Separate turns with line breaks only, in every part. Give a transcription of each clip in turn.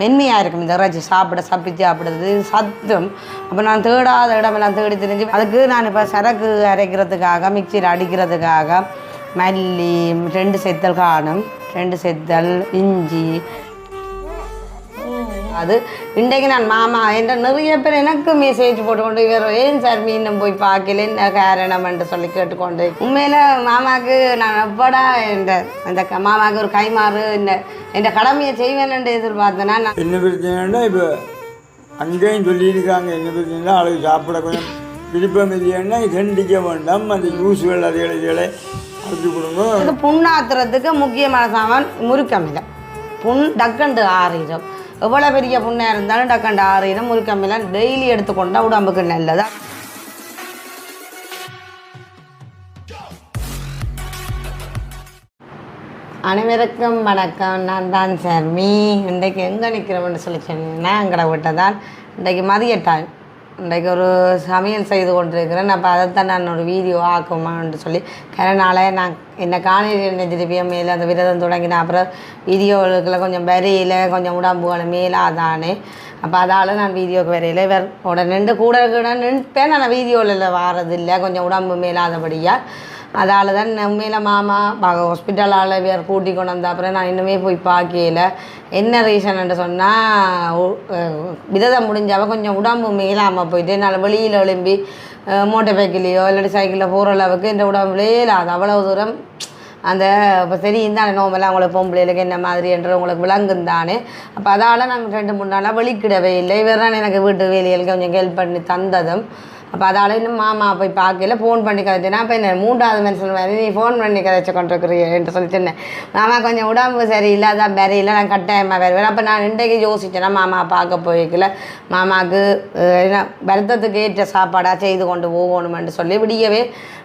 மென்மையாக இருக்கும் இந்த இறைச்சி சாப்பிட சப்பிச்சு சாப்பிடுறது சத்தம். அப்போ நான் தேடாத இடமெல்லாம் தேடி தெரிஞ்சு அதுக்கு நான் இப்போ சரக்கு அரைக்கிறதுக்காக மிக்சியில் அடிக்கிறதுக்காக மல்லி ரெண்டு செத்தல் காணும். ரெண்டு செத்தல் இஞ்சி அது. இன்றைக்கு நான் மாமா என்ற நிறைய பேர் எனக்கு மெசேஜ் போட்டுக்கொண்டு இவர் ஏன் சார் மீண்டும் போய் பார்க்கல? என்ன காரணம்? என்று சொல்லி கேட்டுக்கொண்டு உண்மையில் மாமாவுக்கு நான் எப்படா இந்த இந்த மாமாவுக்கு ஒரு கைமாறு இந்த இந்த கடமையை செய்வேன் என்று எதிர்பார்த்தேன்னா நான்
என்ன பிரச்சனைன்னா இப்போ அங்கேயும் சொல்லியிருக்காங்க என்ன பிரச்சனைனா அவளுக்கு சாப்பிட கொஞ்சம் விருப்பம் இல்லைன்னா கண்டிக்க வேண்டாம் அந்த ஜூஸுகள் அதுகளை இதுகளை அடிச்சு கொடுங்க.
இது புண்ணாத்துறதுக்கு முக்கியமான சாமான் முறுக்கமிலை புண் டக்கண்டு ஆறிடும். எவ்வளோ பெரிய புண்ணாக இருந்தாலும் டக்கண்டு ஆறிடும் முறுக்கமிலை டெய்லி எடுத்துக்கொண்டா உடம்புக்கு நல்லதா? அனைவருக்கும் வணக்கம். நான் தான் மீ இன்றைக்கு எங்கே நிற்கிறோம்னு சொல்லி சொன்னீங்கன்னா எங்கட வீட்டை தான். இன்றைக்கு மதிய டைம் இன்றைக்கு ஒரு சமையல் செய்து கொண்டிருக்கிறேன். அப்போ அதைத்தான் நான் ஒரு வீடியோ ஆக்குமான்னு சொல்லி கரனால நான் என்னை காணொலி திருப்பியும் மேலே அந்த விரதம் தொடங்கினேன் அப்புறம் வீடியோக்களை கொஞ்சம் வரையில் கொஞ்சம் உடம்புகளை மேலாதானே. அப்போ அதால் நான் வீடியோக்கு வரையில் வேற உடனே நின்று கூட கூட நின்றுப்பேன் நான் வீடியோவில் வாரதில்லை. கொஞ்சம் உடம்பு மேலாதபடியாக அதால் தான் உண்மையில் மாமா ஹாஸ்பிட்டலால் வேறு கூட்டி கொண்டு வந்த அப்புறம் நான் இன்னுமே போய் பார்க்கல. என்ன ரீசன் சொன்னால் விதத்தை முடிஞ்சவ கொஞ்சம் உடம்பு மேலாமல் போயிட்டு என்னால் வெளியில் எழும்பி மோட்டர் பைக்கிலையோ இல்லாட்டி சைக்கிளில் போகிற அளவுக்கு இந்த உடம்புலே இல்லாது அவ்வளோ தூரம் அந்த இப்போ சரி இருந்தானே நோம்பெல்லாம் உங்களுக்கு பொம்பளைகளுக்கு என்ன மாதிரி என்று உங்களுக்கு விளங்குந்தானே அப்போ அதால் நாங்கள் ரெண்டு மூணு நாளாக வெளிக்கிடவே இல்லை. இவர் தான் எனக்கு வீட்டு வேலைகளுக்கு கொஞ்சம் ஹெல்ப் பண்ணி தந்ததும். அப்போ அதால் இன்னும் மாமா போய் பார்க்கல ஃபோன் பண்ணி கதைச்சேன் அப்போ என்ன மூன்றாவது மனுஷன் மாதிரி நீ ஃபோன் பண்ணி கதைச்சு கொண்டிருக்கிறீன்ட்டு என்று சொல்லி சொன்னேன். மாமா கொஞ்சம் உடம்பு சரியில்லை அதான் இல்லை நான் கட்டாயமாக வருவேன் அப்போ நான் இன்றைக்கு யோசிச்சேன்னா மாமா பார்க்க போய்க்கல. மாமாவுக்கு என்ன வருத்தத்துக்கு ஏற்ற சாப்பாடாக செய்து கொண்டு போகணுமென்று சொல்லி விடியவே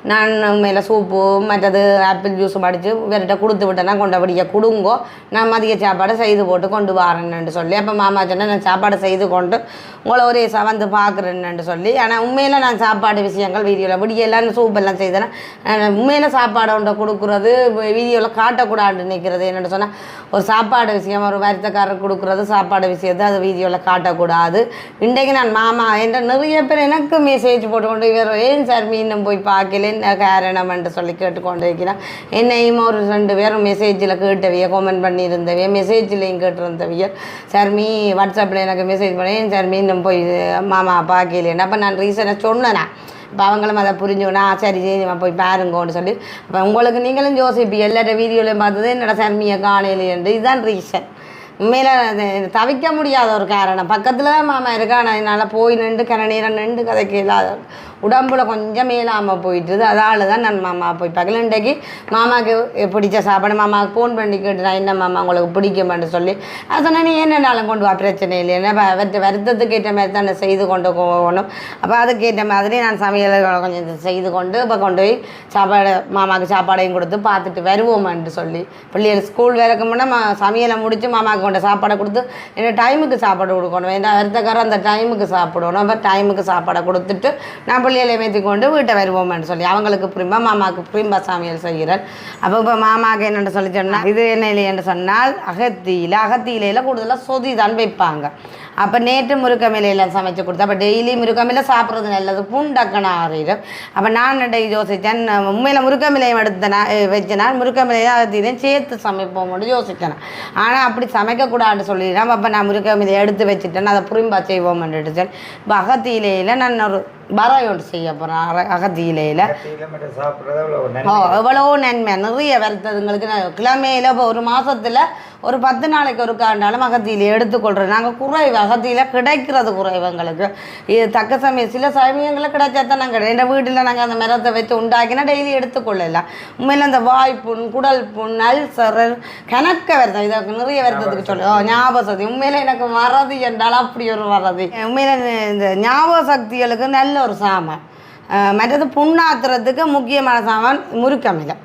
நான் மேலே சூப்பு மற்றது ஆப்பிள் ஜூஸ் அடித்து இவர்கிட்ட கொடுத்து விட்டேன்னா கொண்டபடியாக கொடுங்கோ நான் மதிய சாப்பாடை செய்து போட்டு கொண்டு வரேன்னு சொல்லி. அப்போ மாமா சொன்னேன் நான் சாப்பாடு செய்து கொண்டு உங்களை ஒரே ச வந்து பார்க்குறேன்னு சொல்லி. ஆனால் உண்மையில் நான் சாப்பாடு விஷயங்கள் வீடியோவில் விடியெல்லாம் சூப்பெல்லாம் செய்தேன்னா நான் உண்மையில் சாப்பாடு ஒன்றை கொடுக்குறது வீடியோவில் காட்டக்கூடாதுன்னு நினைக்கிறது. என்னென்னு சொன்னால் ஒரு சாப்பாடு விஷயம் ஒரு வருத்தக்காரர் கொடுக்குறது சாப்பாடு விஷயத்தை அது வீடியோவில் காட்டக்கூடாது. இன்றைக்கு நான் மாமா என்ற நிறைய பேர் எனக்கு மெசேஜ் போட்டுக்கொண்டு இவர் ஏன் சார் மீண்டும் போய் பார்க்கல என்ன காரணம் என்று சொல்லி கேட்டுக்கொண்டிருக்கிறேன் என்னையும் ஒரு ரெண்டு பேரும் மெசேஜில் கேட்டவிய கமெண்ட் பண்ணியிருந்தவிய மெசேஜ்லேயும் கேட்டிருந்தவிய சார் மீ வாட்ஸ்அப்பில் எனக்கு மெசேஜ் பண்ணேன் ஏன் சார் மீண்டும் போய் மாமா பார்க்கலேன்னு. அப்போ நான் ரீசனை சொன்னேன். இப்போ அவங்களும் அதை புரிஞ்சுக்கணும். ஆ சரி சரி போய் பாருங்கன்னு சொல்லி. அப்போ உங்களுக்கு நீங்களும் யோசிப்பி எல்லார வீடியோலையும் பார்த்தது என்னோட சர்மியை காணலையன்று இதுதான் ரீசன் உண்மையில் தவிக்க முடியாத ஒரு காரணம். பக்கத்தில் தான் மாமா இருக்கா ஆனால் என்னால் போய் நின்று கன நேரம் நின்று கதைக்கு இல்லாத உடம்புல கொஞ்சம் மேலாமல் போயிட்டுது. அதால் தான் நான் மாமா போய் பகலண்டைக்கு மாமாவுக்கு பிடிச்ச சாப்பாடு. மாமாவுக்கு ஃபோன் பண்ணி கேட்டு நான் என்ன மாமா உங்களுக்கு பிடிக்குமான்னு சொல்லி. அது சொன்னால் நீ என்னென்னாலும் கொண்டு வா பிரச்சனை இல்லை. என்ன வருத்த வருத்தத்துக்கு ஏற்ற மாதிரி தான் நான் செய்து கொண்டு போகணும். அப்போ அதுக்கேற்ற மாதிரி நான் சமையல் கொஞ்சம் செய்து கொண்டு இப்போ கொண்டு போய் சாப்பாடு மாமாவுக்கு சாப்பாடையும் கொடுத்து பார்த்துட்டு வருவோமான்னு சொல்லி. பிள்ளைகள் ஸ்கூல் வேலைக்கு முன்னே மா சமையலை முடித்து மாமாவுக்கு கொண்ட சாப்பாடை கொடுத்து என்ன டைமுக்கு சாப்பாடு கொடுக்கணும்? என்ன வருத்தக்காரன் அந்த டைமுக்கு சாப்பிடணும். அப்போ டைமுக்கு சாப்பாடை கொடுத்துட்டு நான் பிள்ளைகளை மேத்தி கொண்டு வீட்டை வருவோம்னு சொல்லி அவங்களுக்கு புரியுமா? மாமாவுக்கு புரியும்பா சமையல் செய்கிறேன் அப்போ இப்போ மாமாவுக்கு என்னென்னு சொல்லி சொன்னால் இது என்ன இல்லைன்னு சொன்னால் அகத்தியில் அகத்தியிலையில் கூடுதலாக சொதி தான் வைப்பாங்க. அப்போ நேற்று முருக்கமிலையில் சமைச்சு கொடுத்தேன் அப்போ டெய்லி முருக்கமில்லை சாப்பிட்றது நல்லது புண்டக்கன ஆறிடும் அப்போ நான் டெய்லி யோசித்தேன் உண்மையில் முருக்கமிலையும் எடுத்தேனா வச்சேனா முருக்கமிலையும் அகத்தியிலையும் சேர்த்து சமைப்போம்னு யோசித்தேன் ஆனால் அப்படி சமைக்கக்கூடாதுன்னு சொல்லிடுறேன் அப்போ நான் முருக்கமிலையை எடுத்து வச்சுட்டேன் அதை புரிம்பா செய்வோம்னு எடுத்தேன் இப்போ அகத்தியிலையில் நான் ஒரு ஒன்று செய்ய போகிறேன் அகத்தியிலையில் ஓ எவ்வளோ நன்மை நிறைய வருத்ததுங்களுக்கு நான் கிழமையில் இப்போ ஒரு மாதத்தில் ஒரு பத்து நாளைக்கு ஒரு காண்டாலும் அகத்தியில் எடுத்துக்கொள்கிறோம் நாங்கள் குறைவு அகத்தியில் கிடைக்கிறது குறைவு எங்களுக்கு. இது தக்க சமயம் சில சமயங்களில் கிடைச்சா தான் நாங்கள் எங்கள் வீட்டில் நாங்கள் அந்த மரத்தை வச்சு உண்டாக்கினா டெய்லி எடுத்துக்கொள்ளலாம். உண்மையில் அந்த வாய்ப்புண் குடல் புண் அல்சர் கணக்க வருதம் இதை நிறைய வருத்தத்துக்கு சொல்லு ஞாபக சக்தி. உண்மையில் எனக்கு வரது என்றால் அப்படி ஒரு வரது. உண்மையில் இந்த ஞாபக சக்திகளுக்கு நல்ல ஒரு சாமான். மற்றது புண்ணாத்துறதுக்கு முக்கியமான சாமான் முறுக்கமில்லை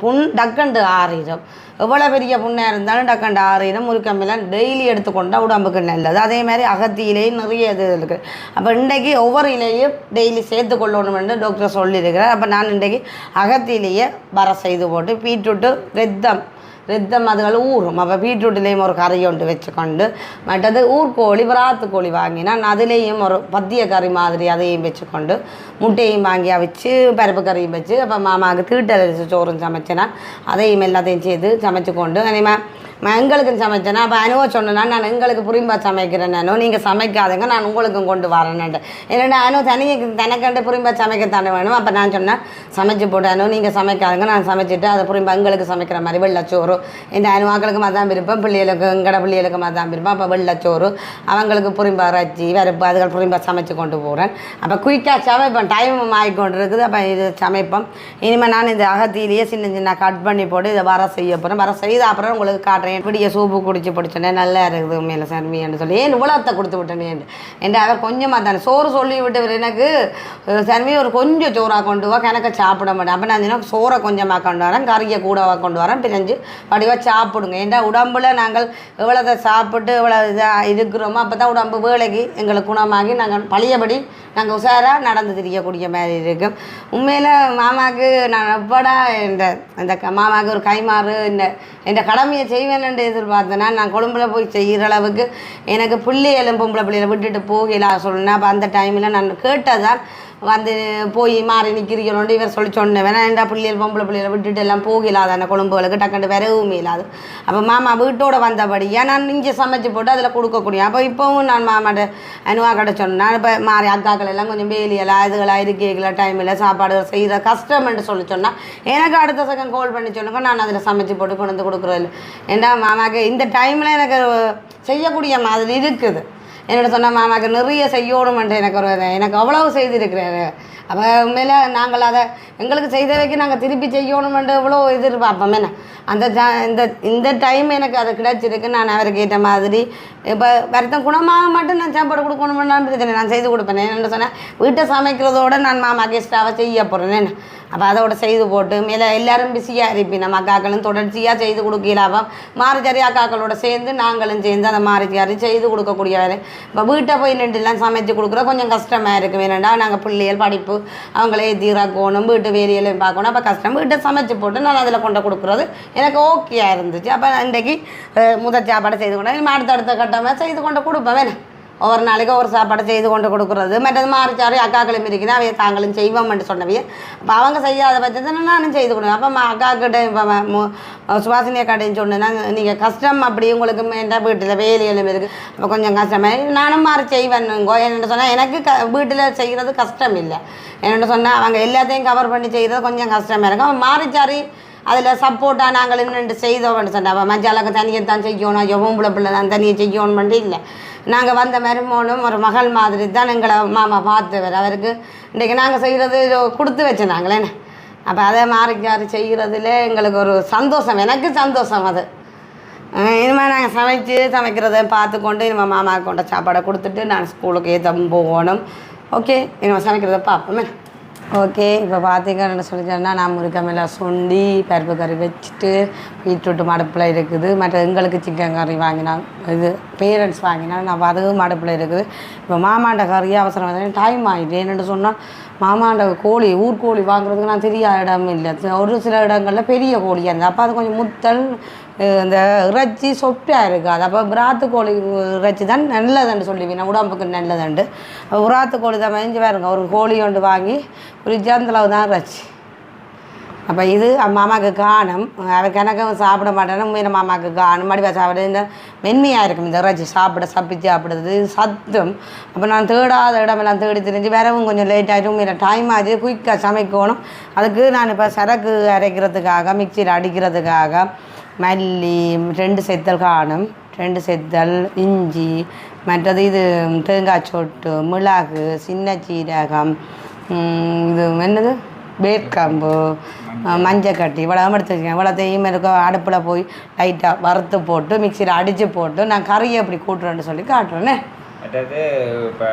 புண் டக்கண்டு ஆறிடும். எவ்வளோ பெரிய புண்ணாக இருந்தாலும் டக்கண்டு ஆறிடும். முறுக்கமிலை டெய்லி எடுத்துக்கொண்டால் உடம்புக்கு நல்லது. அதே மாதிரி அகத்தியிலேயும் நிறைய இது இருக்குது அப்போ இன்றைக்கி ஒவ்வொரு இலையும் டெய்லி சேர்த்து கொள்ளணும்னு டாக்டர் சொல்லியிருக்கிறார். அப்போ நான் இன்றைக்கி அகத்தியிலேயே வர செய்து போட்டு பீட்ரூட்டு வெத்தம் ரத்தம் அதுகள் ஊறும் அப்போ பீட்ரூட்லேயும் ஒரு கறி ஒன்று வச்சுக்கொண்டு மற்றது ஊர்கோழி விராத்து கோழி வாங்கினா அதுலேயும் ஒரு பத்திய கறி மாதிரி அதையும் வச்சுக்கொண்டு முட்டையும் வாங்கி அவிச்சு பருப்பு கறியும் வச்சு அப்போ மாமாவுக்கு தீட்டரிசி சோறும் சமைச்சேன்னா அதையும் எல்லாத்தையும் செய்து சமைச்சு நான் அதேமா எங்களுக்கு அப்போ அனுவ சொன்னேன்னா நான் எங்களுக்கு புரியும்பா சமைக்கிறேன் நானும் நீங்கள் சமைக்காதுங்க நான் உங்களுக்கும் கொண்டு வரேன்ட்டு என்னடா அனு தனியை தனக்கண்டு புரியும்பா சமைக்கத்தானே வேணும். அப்போ நான் சொன்னேன் சமைச்சு போட்டு நீங்கள் சமைக்காதுங்க நான் சமைச்சிட்டு அதை புரியும்பா எங்களுக்கு சமைக்கிற மாதிரி வெள்ளச்சோறு இந்த அனுவாக்களுக்கு மதான் விருப்பம் பிள்ளைகளுக்கு எங்கட பிள்ளைகளுக்கு மதான் விருப்பம். அப்போ வெள்ளச்சோறு அவங்களுக்கு புரியும்பா ரச்சி வரப்பு அதுகள் புரியும்பா சமைச்சு கொண்டு போகிறேன் அப்போ குயிக்காக சமைப்பேன் டைம் ஆகிக்கொண்டு இருக்குது அப்போ இது சமைப்போம். இனிமேல் நான் இந்த அகத்திலேயே சின்ன சின்ன கட் பண்ணி போட்டு இதை வர செய்ய போகிறேன் வர செய்த அப்புறம் உங்களுக்கு காட்டுறேன் இப்படியே சூப்பு குடிச்சு பிடிச்சோன்னே நல்லா இருக்குது உண்மையில சர்மின்னு சொல்லி. ஏன் இவ்வளோத்தை கொடுத்து விட்டேனே என்று? அவர் கொஞ்சமாக தானே சோறு சொல்லி விட்டு எனக்கு சர்மி ஒரு கொஞ்சம் சோறாக கொண்டு வா கணக்க சாப்பிட மாட்டேன். அப்போ நான் சொன்னேன் சோறை கொஞ்சமாக கொண்டு வரேன் கறியை கூடவா கொண்டு வரேன் பிரிஞ்சு வடிவாக சாப்பிடுங்க. ஏன்டா உடம்புல நாங்கள் இவ்வளோதை சாப்பிட்டு இவ்வளோ இதாக இருக்கிறோமோ அப்போ தான் உடம்பு வேலைக்கு எங்களுக்கு குணமாகி நாங்கள் பழையபடி நாங்கள் உஷாராக நடந்து திரியக்கூடிய மாதிரி இருக்கும். உண்மையில் மாமாவுக்கு நான் எப்படா இந்த இந்த க- மாமாவுக்கு ஒரு கைமாறு இந்த இந்த கடமையை செய்வேன் செய்வேன்னு எதிர்பார்த்தேன்னா நான் கொழும்புல போய் செய்கிற அளவுக்கு எனக்கு பிள்ளை பொம்பளை பிள்ளைகளை விட்டுட்டு போகலாம் சொன்னேன். அப்போ அந்த டைமில் நான் கேட்டதான் வந்து போய் மாறி நிற்கிறீங்களோண்டு இவர் சொல்லி சொன்னேன். வேணா என்ற பிள்ளைகள் பொம்பளை பிள்ளைகளை விட்டுட்டு எல்லாம் போகலாது? அந்த குழம்புகளுக்கு டக்குன்னு விரவும் இல்லாது அப்போ மாமா வீட்டோட வந்தபடியாக நான் இங்கே சமைச்சு போட்டு அதில் கொடுக்கக்கூடிய? அப்போ இப்போவும் நான் மாமாட்ட அனுவா கடை சொன்னேன். இப்போ மாறி அக்காக்கள் எல்லாம் கொஞ்சம் வேலியெல்லாம் இதுகளாக இருக்கீங்களா? டைமில் சாப்பாடு செய்கிற கஷ்டம்னு சொல்லி சொன்னால் எனக்கு அடுத்த செகண்ட் கால் பண்ணி சொல்லுங்க. நான் அதில் சமைச்சு போட்டு கொண்டு வந்து கொடுக்குறேன் ஏன்னா மாமாக்கு இந்த டைமில் எனக்கு செய்யக்கூடிய மாதிரி இருக்குது. என்னோட சொன்ன மாமாக்கு நிறைய செய்யணுமென்று எனக்கு ஒரு எனக்கு அவ்வளவு செய்திருக்கிறாரு. அப்போ உண்மையில நாங்கள் அதை எங்களுக்கு செய்தவைக்கு நாங்கள் திருப்பி செய்யணுமென்று இவ்வளோ எதிர்பார்ப்போம் என்ன? அந்த இந்த இந்த டைம் எனக்கு அது கிடைச்சிருக்கு. நான் அவருக்கு ஏற்ற மாதிரி இப்போ வருத்தம் குணமாக மட்டும் நான் சாப்பாடு கொடுக்கணுமென்னு பிரச்சனை நான் செய்து கொடுப்பேன். என்ன சொன்னேன் வீட்டை சமைக்கிறதோட நான் மாமாக்கு எக்ஸ்ட்ராவாக செய்ய போகிறேன் என்ன அப்போ அதோட செய்து போட்டு மேலே எல்லாரும் பிஸியாக இருப்பி நம்ம அக்காக்களும் தொடர்ச்சியாக செய்து கொடுக்கலாம மாறிச்சாரி அக்காக்களோட சேர்ந்து நாங்களும் சேர்ந்து அந்த மாறிச்சாரி செய்து கொடுக்கக்கூடிய இப்போ வீட்டை போய் நின்றுலாம் சமைச்சு கொடுக்குற கொஞ்சம் கஷ்டமாக இருக்குது வேணும்டா நாங்கள் பிள்ளைகள் படிப்பு அவங்களே தீராக்கணும் வீட்டு வேலையெல்லாம் பார்க்கணும். அப்போ கஷ்டம் வீட்டை சமைச்சு போட்டு நான் அதில் கொண்டு கொடுக்குறது எனக்கு ஓகேயாக இருந்துச்சு. அப்போ இன்றைக்கு முதல் சாப்பாடு செய்து கொண்டு அடுத்தடுத்த கட்டமாக செய்து கொண்டு கொடுப்பேன். வேணும் ஒவ்வொரு நாளைக்கு ஒரு சாப்பாடு செய்து கொண்டு கொடுக்குறது. மற்றது மாறிச்சாரு அக்காக்களும் இருக்குன்னா அவைய தாங்களும் செய்வோம்னு சொன்னவையே. அப்போ அவங்க செய்யாத பட்சத்தில் நானும் செய்து கொடுப்பேன் அப்போ அக்கா கிட்ட இப்போ சுவாசினி அக்காட்டையும் சொன்னேன்னா நீங்கள் கஷ்டம் அப்படி உங்களுக்கு வேண்டாம் வீட்டில் வேலையிலும் இருக்குது அப்போ கொஞ்சம் கஷ்டமே நானும் மாறி செய்வேன்னுங்கோ. என்னென்னு சொன்னால் எனக்கு க வீட்டில் செய்கிறது கஷ்டம் இல்லை. என்னென்னு சொன்னால் அவங்க எல்லாத்தையும் கவர் பண்ணி செய்கிறது கொஞ்சம் கஷ்டமாக இருக்கும் மாறிச்சாரி அதில் சப்போர்ட்டாக நாங்கள் நின்று செய்தோம்னு சொன்னா அவள் தனியை தான் செய்யணும். எவ்வளோ பொம்பளை பிள்ளை தான் தனியை செய்யணும்னு இல்லை. நாங்கள் வந்த மருமகனும் ஒரு மகள் மாதிரி தான் எங்களை மாமா பார்த்தவர். அவருக்கு இன்றைக்கி நாங்கள் செய்கிறது கொடுத்து வச்சுனாங்களே அப்போ அதை மாறிக்காரு செய்கிறதுல எங்களுக்கு ஒரு சந்தோஷம். எனக்கு சந்தோஷம் அது. இனிமேல் நாங்கள் சமைச்சு சமைக்கிறத பார்த்து கொண்டு இனிமேல் மாமாவுக்கு கொண்ட சாப்பாடை கொடுத்துட்டு நான் ஸ்கூலுக்கு ஏற்ற போகணும். ஓகே இனிமேல் சமைக்கிறத பார்ப்போமே ஓகே இப்போ பார்த்தீங்கன்னு சொல்லி சொன்னால் நான் முருக்கை மேலே சுண்டி பருப்பு கறி வச்சுட்டு பீட்ரூட்டு மடுப்பில் இருக்குது. மற்ற எங்களுக்கு சிக்கன் கறி வாங்கினா இது பேரண்ட்ஸ் வாங்கினா நான் அதுவும் மடுப்பில் இருக்குது. இப்போ மாமாண்ட கறி அவசரம் டைம் ஆகிட்டு என்னென்னு சொன்னால் மாமாண்ட கோழி ஊர்கோழி வாங்குறதுக்கு நான் தெரியாத இடம் இல்லை. ஒரு சில இடங்களில் பெரிய கோழியாக இருந்தது. அப்போ அது கொஞ்சம் முத்தல் இந்த இறைச்சி சொப்பியாக இருக்காது அப்போ விராத்து கோழி இறைச்சி தான் நல்லதுண்டு சொல்லுவீங்க. உடம்புக்கு நல்லதுண்டு. அப்போ உராத்து கோழி தான் மஞ்சு பாருங்க. ஒரு கோழி ஒன்று வாங்கி ஒரு ஜந்தளவு தான் இறைச்சி. அப்போ இது மாமாவுக்கு காணும். அவர் கணக்கும் சாப்பிட மாட்டேன்னு மீன மாமாவுக்கு காணும். மடிவா சாப்பிட இந்த மென்மையாக இருக்கும் இந்த இறைச்சி. சாப்பிட சப்பிச்சு சாப்பிடுறது. சத்தம் சத்தும். அப்போ நான் தேடாத இடமெல்லாம் தேடி தெரிஞ்சு வரவும் கொஞ்சம் லேட் ஆகிடும் மீன டைம் ஆச்சு. குயிக்காக சமைக்கணும். அதுக்கு நான் இப்போ சரக்கு அரைக்கிறதுக்காக மிக்சியில் அடிக்கிறதுக்காக மல்லி ரெண்டு செத்தல் காணும் ரெண்டு செத்தல் இஞ்சி மற்றது இது தேங்காய் சொட்டு மிளகு சின்ன சீரகம் இது என்னது? வேர்க்கம்பு மஞ்சக்கட்டி இவ்வளோ எடுத்து வச்சுக்கேன் இவ்வளோத்தையும் இருக்க அடுப்பில் போய் லைட்டாக வறுத்து போட்டு மிக்சியில் அடித்து போட்டு நான் கறியை எப்படி கூட்டுறேன்னு சொல்லி காட்டுறேனே.
அதாவது இப்போ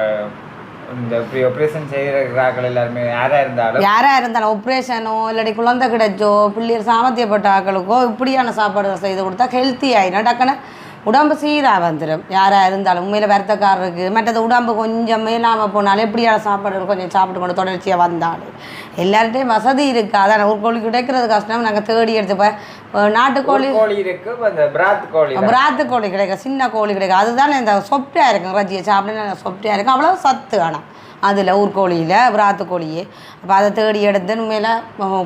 இந்த ஆப்ரேஷன் செய்கிறார்கள் எல்லாருமே யாரா இருந்தாலும்
யாரா இருந்தாலும் ஆப்ரேஷனோ இல்லாட்டி குழந்தை கிடைச்சோ பிள்ளைகள் சாமர்த்தியப்பட்ட ஆக்களுக்கோ இப்படியான சாப்பாடு செய்து கொடுத்தா ஹெல்த்தி ஆயிடும் டக்குன்னு உடம்பு சீராக வந்துடும் யாராக இருந்தாலும் உண்மையில் வருத்தக்காரருக்கு மற்றது உடம்பு கொஞ்சம் மேலாமல் போனாலும் எப்படியா சாப்பாடு கொஞ்சம் சாப்பிட்டு கொண்டு தொடர்ச்சியாக வந்தாலும் எல்லார்ட்டையும் வசதி இருக்குது அதான் ஒரு கோழி கிடைக்கிறது கஷ்டம். நாங்கள் தேடி எடுத்துப்போம் நாட்டுக்கோழி
கோழி இருக்கு. இப்ப இந்த பிராத் கோழி.
பிராத்து கோழி கிடைக்கும். சின்ன கோழி கிடைக்கும். அதுதான் இந்த சொப்டாக இருக்கும். ரஜியை சாப்பிட சொப்டாக இருக்கும். அவ்வளோ சத்து ஆனால் அதில் ஊர்கோழியில் பிராத்து கோழியே அப்போ அதை தேடி எடுத்து உண்மையில்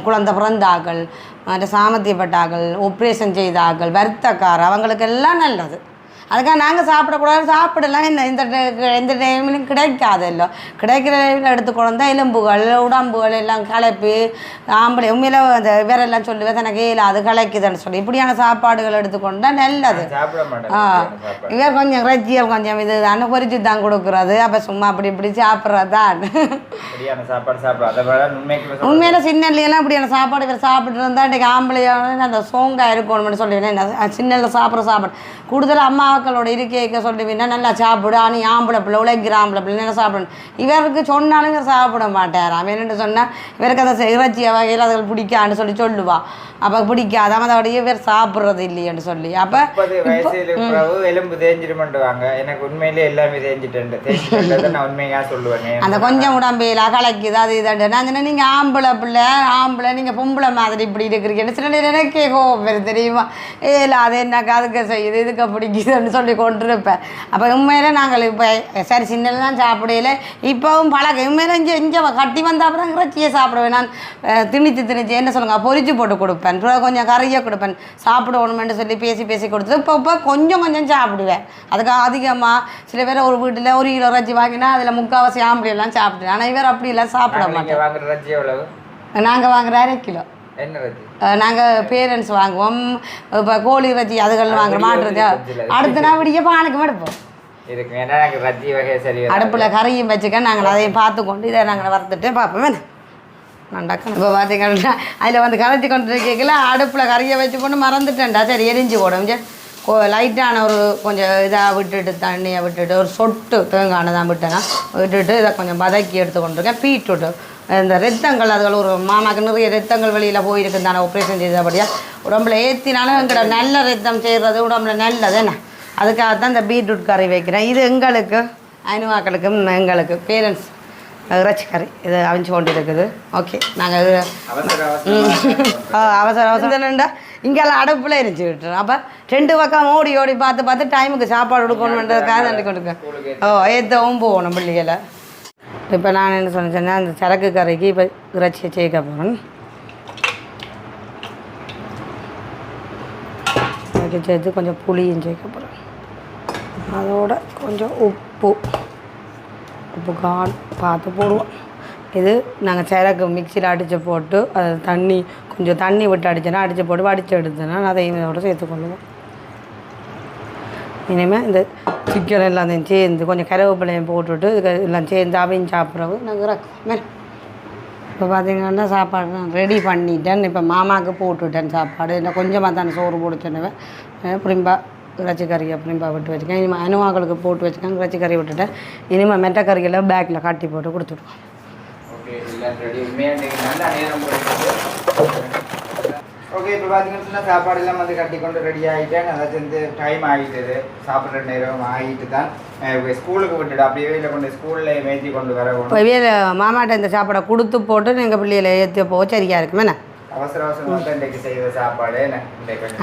குழந்தை பிறந்தாக்கள் மற்ற சாமர்த்தியப்பட்டாக்கள் ஒப்ரேஷன் செய்தாக்கள் வருத்தக்கார அவங்களுக்கு எல்லாம் நல்லது. அதுக்காக நாங்கள் சாப்பிடக்கூடாது சாப்பிடலாம் என்ன? இந்த டே- எந்த டைம்லையும் கிடைக்காதല്ലോ கிடைக்கிற டைமில் எடுத்துக்கொண்டு தான் எலும்புகள் உடம்புகள் எல்லாம் களைப்பு ஆம்பளை உண்மையில அந்த வேறெல்லாம் சொல்லுவேன் தனக்கு அது களைக்குதுன்னு சொல்லி இப்படியான சாப்பாடுகள் எடுத்துக்கொண்டா நல்லது. இவர் கொஞ்சம் இறைச்சியல் கொஞ்சம் இது தானே பொரிச்சு தான் கொடுக்குறது. அப்போ சும்மா அப்படி இப்படி சாப்பிட்றது தான்
சரியான சாப்பாடு சாப்பிடும் அதை விட உண்மைக்கு சொல்ல-
உண்மையில சின்னல்லையெல்லாம் இப்படியான சாப்பாடு இவர் சாப்பிட்டு இருந்தா இன்றைக்கி ஆம்பளையான அந்த சோங்கா இருக்கணும்னு சொல்லுவேன் சின்னல்ல சாப்பிட்ற சாப்பாடு. கூடுதல் அம்மாக்களோட இருக்கைக்க சொல்லுவீங்கன்னா நல்லா சாப்பிடு. ஆனால் ஆம்பளை பிள்ளை உழைக்கிற ஆம்பளை பிள்ளை நல்லா சாப்பிடணும்? இவருக்கு சொன்னாலும் இவர் சாப்பிட மாட்டார். அவன் என்னென்னு சொன்னால் இவருக்கு அந்த இறைச்சி வகையில் அதுகள் பிடிக்கான்னு சொல்லி சொல்லுவா. அப்போ பிடிக்காத. அதோடய இவர் சாப்பிட்றது இல்லையேன்னு சொல்லி. அப்போ
எலும்பு தேஞ்சிருமெண்டுவாங்க எனக்கு உண்மையிலே எல்லாமே தேஞ்சிட்டு தேஞ்சிட்டு நான் உண்மையா சொல்லுவேன்.
அந்த கொஞ்சம் உடம்பையில் கலக்குது அது இது நான் சொன்னேன் நீங்கள் ஆம்பளை பிள்ளை ஆம்பளை நீங்கள் பொம்பளை மாதிரி இப்படி இருக்கிறீங்கன்னு சில நேரம் எனக்கே கோவம் தெரியுமா? ஏல அது என்னக்கா அதுக்கு செய்யுது இதுக்கு பிடிக்குதுன்னு சொல்லி கொண்டிருப்பேன். அப்போ உண்மையில நாங்கள் இப்போ சரி சின்னல தான் சாப்பிடையில இப்போவும் பழக்கம். உண்மையில இங்கே இங்கே கட்டி வந்த அப்புறம் இறைச்சியை சாப்பிடுவேன். நான் திணித்து திணிச்சு என்ன சொல்லுங்க பொரிச்சு போட்டு கொடுப்பேன். கொஞ்சம் கறியை கொடுப்பேன். சாப்பிடணுமென்று சொல்லி பேசி பேசி கொடுத்து இப்போ இப்போ கொஞ்சம் கொஞ்சம் சாப்பிடுவேன். அதுக்கு அதிகமாக சில பேர் ஒரு வீட்டில் ஒரு கிலோ இறைச்சி வாங்கினா அதில் முக்கால்வாசி ஆம்பளை எல்லாம் சாப்பிடுவேன். ஆனால் இவர் அப்படி எல்லாம் சாப்பிட
எவ்வளவு?
நாங்கள் வாங்குற அரை கிலோ.
என்ன
நாங்கள் பேரண்ட்ஸ் வாங்குவோம். இப்போ கோழி இறைச்சி அதுகள் வாங்குற மாட்டு இறைச்சி அடுத்த நாள் விடிய பானுக்கு எடுப்போம்.
இருக்கு ஏன்னா எனக்கு ரஜ்ஜி வகை சரி வராது.
அடுப்பில் கறியும் வச்சுக்க நாங்கள் அதையும் பார்த்து கொண்டு இதை நாங்கள் வறுத்துட்டு பார்ப்போம். என்ன? நண்டாக்கணும் இப்போ பார்த்தீங்கன்னா அதில் வந்து கரைச்சி கொண்டு கேட்கல அடுப்பில் கறியை வச்சு கொண்டு மறந்துட்டேன்டா. சரி எரிஞ்சு போடும். லைட்டான ஒரு கொஞ்சம் இதாக விட்டுட்டு தண்ணியை விட்டுட்டு ஒரு சொட்டு தேங்காய் தான் விட்டேன்னா விட்டுட்டு இதை கொஞ்சம் வதக்கி எடுத்து கொண்டிருக்கேன் பீட்ரூட்டு. இந்த ரத்தங்கள் அதுகள் ஒரு மாமாக்கு நிறைய ரத்தங்கள் வெளியில் போயிருக்கு தானே ஆப்ரேஷன் செய்தபடியாக உடம்புல ஏற்றினாலும் எங்கட நல்ல ரத்தம் செய்கிறது உடம்புல நல்லது என்ன? அதுக்காக தான் இந்த பீட்ரூட் கறி வைக்கிறேன். இது எங்களுக்கு அனுவாக்களுக்கும் எங்களுக்கு பேரண்ட்ஸ் இறைச்சி கறி இது அவிஞ்சு கொண்டு இருக்குது ஓகே நாங்கள் இது
அவசர அவசரமா
அவசர அவசரம்டா இங்கெல்லாம் அடுப்பில் எரிஞ்சு விட்டுறோம் அப்போ ரெண்டு பக்கம் ஓடி ஓடி பார்த்து பார்த்து டைமுக்கு சாப்பாடு கொடுக்கணுன்றதுக்காக கொடுக்க ஓ ஏற்றவும் போகணும் பிள்ளைகளை. இப்போ நான் என்ன சொன்னேன் அந்த சரக்கு கரைக்கு இப்போ இறைச்சி சேர்க்க போகிறேன் அதுக்கு சேர்த்து கொஞ்சம் புளியும் சேர்க்க போகிறேன் அதோட கொஞ்சம் உப்பு உப்பு கால் பார்த்து போடுவோம். இது நாங்கள் சரக்கு மிக்சியில் அடித்து போட்டு அது தண்ணி கொஞ்சம் தண்ணி விட்டு அடித்தோன்னா அடித்து போட்டு வடித்து எடுத்தேன்னா அதையும் இதோட சேர்த்துக்கொள்ளுவோம் இனிமேல் இந்த சிக்கன் எல்லாத்தையும் சேர்ந்து கொஞ்சம் கருவேப்பிலையும் போட்டுவிட்டு இதுக்கு எல்லாம் சேர்ந்து அவையும் சாப்பிட்றவு நாங்கள் இறக்குவோம் இப்போ பார்த்தீங்கன்னா சாப்பாடு நான் ரெடி பண்ணிட்டேன். இப்போ மாமாவுக்கு போட்டுவிட்டேன் சாப்பாடு. இன்னும் கொஞ்சமாக தானே சோறு போட்டு சொன்னவன் புரிம்பா இறைச்சி கறியை புரிம்பா விட்டு வச்சுக்கேன் இனிமேல் அனுவாக்களுக்கு போட்டு வச்சுக்கேன் இறைச்சி கறி விட்டுட்டேன். இனிமேல் மெட்டை கறியெல்லாம் பேக்கில் கட்டி போட்டு கொடுத்துடுவோம்
ஓகே இப்போ பார்த்தீங்கன்னு சொன்னால் இப்போ பார்த்தீங்கன்னா சாப்பாடு எல்லாம் வந்து கட்டி கொண்டு ரெடி ஆகிட்டேன் அதாச்சும் வந்து டைம் ஆகிட்டது சாப்பிட்ற நேரம் ஆகிட்டு தான் ஸ்கூலுக்கு விட்டுட்டு அப்படியே இல்லை கொண்டு ஸ்கூலில் மேய்த்தி கொண்டு வர
இப்போ மாமாட்ட இந்த சாப்பாடை கொடுத்து போட்டு எங்கள் பிள்ளைகளை ஏற்றி போ சரியாக இருக்குமே என்ன
அவசர அவசரமாக தான் இன்றைக்கு செய்த சாப்பாடு.